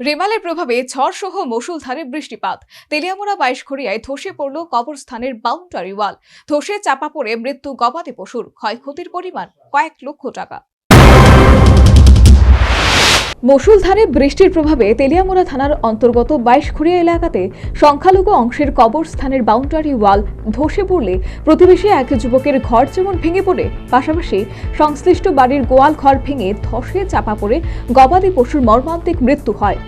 রেমালের প্রভাবে ঝড় সহ মসুলধারে বৃষ্টিপাত। তেলিয়ামোড়া বাইশখড়িয়ায় ধসে পড়ল কবরস্থানের বাউন্ডারি ওয়াল। ধসে চাপা পড়ে মৃত্যু গবাদি পশুর। ক্ষয়ক্ষতির পরিমাণ কয়েক লক্ষ টাকা। মসুলধারে বৃষ্টির প্রভাবে তেলিয়ামোড়া থানার অন্তর্গত বাইশখড়িয়া এলাকাতে সংখ্যালঘু অংশের কবরস্থানের বাউন্ডারি ওয়াল ধসে পড়লে প্রতিবেশী এক যুবকের ঘর যেমন ভেঙে পড়ে, পাশাপাশি সংশ্লিষ্ট বাড়ির গোয়াল ঘর ভেঙে ধসে চাপা পড়ে গবাদি পশুর মর্মান্তিক মৃত্যু হয়।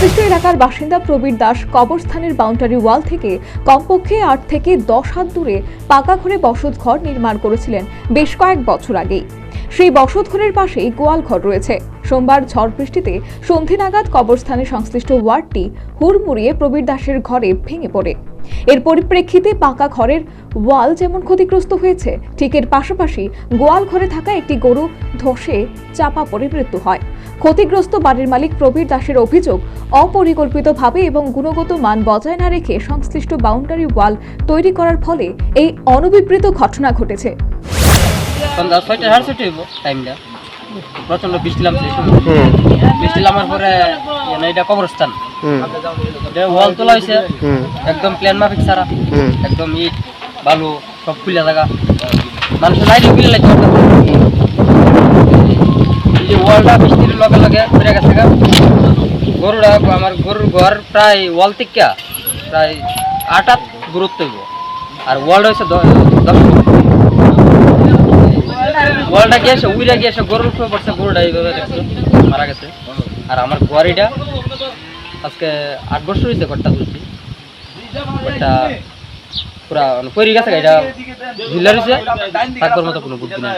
সংশ্লিষ্ট এলাকার বাসিন্দা প্রবীর দাস কবরস্থানের বাউন্ডারি ওয়াল থেকে কমপক্ষে আট থেকে দশ হাত দূরে পাকা ঘরে বসত ঘর নির্মাণ করেছিলেন বেশ কয়েক বছর আগেই। সেই বসত ঘরের পাশেই গোয়াল ঘর রয়েছে। সোমবার ঝড় বৃষ্টিতে সন্ধি নাগাদ কবরস্থানের সংশ্লিষ্ট ওয়ার্ডটি হুড়মুড়িয়ে প্রবীর দাসের ঘরে ভেঙে পড়ে। এর পরিপ্রেক্ষিতে পাকা ঘরের ওয়াল যেমন ক্ষতিগ্রস্ত হয়েছে, ঠিক এর পাশাপাশি গোয়াল ঘরে থাকা একটি গরু ধসে চাপা পড়ে মৃত্যু হয়। ক্ষতিগ্রস্ত বাড়ির মালিক প্রবীর দাসের অভিযোগ অপরিকল্পিতভাবে এবং গুণগত মান বজায় না রেখে সংশ্লিষ্ট বাউন্ডারি ওয়াল তৈরি করার ফলে এই অনবিবৃত ঘটনা ঘটেছে। সন্ধ্যা ছয়টা সাড়ে ছয়টা হইব টাইমটা। প্রচণ্ড বৃষ্টি নামছে বৃষ্টি নামার পরে মানে এটা কবরস্থান। এটা ওয়াল তোলা হয়েছে একদম প্ল্যান মাফিক সারা একদম ইট বালু সব খুলে থাকা মানুষের লাইট খুলে লাগছে ওয়ালটা বৃষ্টির লগে লগে ঘুরে গেছে গরুরা, আমার গরুর ঘর প্রায় ওয়াল থেকে প্রায় আট আট দূরত্ব আর ওয়ালটা হচ্ছে দ- দশ। ওয়ালটা গিয়েছে উইরা গিয়েছে গরুর উপরে পড়ছে, গরুটা এইভাবে মারা গেছে। আর আমার গোয়ারিটা আজকে আট বছর হয়েছে ঘরটা তুলছি। ঘরটা পুরা মানে পরি গেছে এটা ঝিল্লা রয়েছে থাকবার মতো কোনো বুদ্ধি নেই।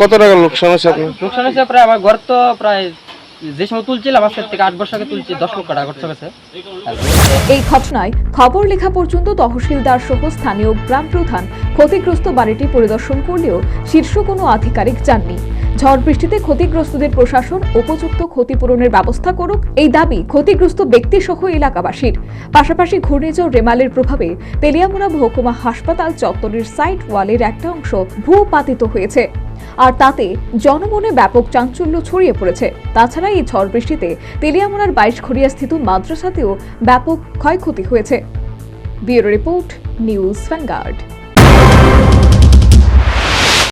কত টাকা লোকসান আছে আপনার? লোকসান হয়েছে প্রায় আমার ঘর তো প্রায় যে সময় তুলছিলাম আজকের থেকে আট বছর আগে তুলছি দশ লক্ষ টাকা খরচ গেছে এই ঘটনায় খবর লেখা পর্যন্ত তহসিলদার সহ স্থানীয় গ্রাম প্রধান ক্ষতিগ্রস্ত বাড়িটি পরিদর্শন করলেও শীর্ষ কোনো আধিকারিক যাননি ঝড় বৃষ্টিতে ক্ষতিগ্রস্তদের প্রশাসন উপযুক্ত ক্ষতিপূরণের ব্যবস্থা করুক এই দাবি ক্ষতিগ্রস্ত ব্যক্তি সহ এলাকাবাসীর। পাশাপাশি ঘূর্ণিঝড় রেমালের প্রভাবে তেলিয়ামুড়া মহকুমা হাসপাতাল চত্বরের সাইড ওয়ালের একটা অংশ ভূপাতিত হয়েছে। আর তাতে জনমনে ব্যাপক চাঞ্চল্য ছড়িয়ে পড়েছে। তাছাড়া এই ঝড় বৃষ্টিতে তেলিয়ামোনার বাইশ খড়িয়া স্থিত মাদ্রাসাতেও ব্যাপক ক্ষয়ক্ষতি হয়েছে। Bureau report, News Vanguard.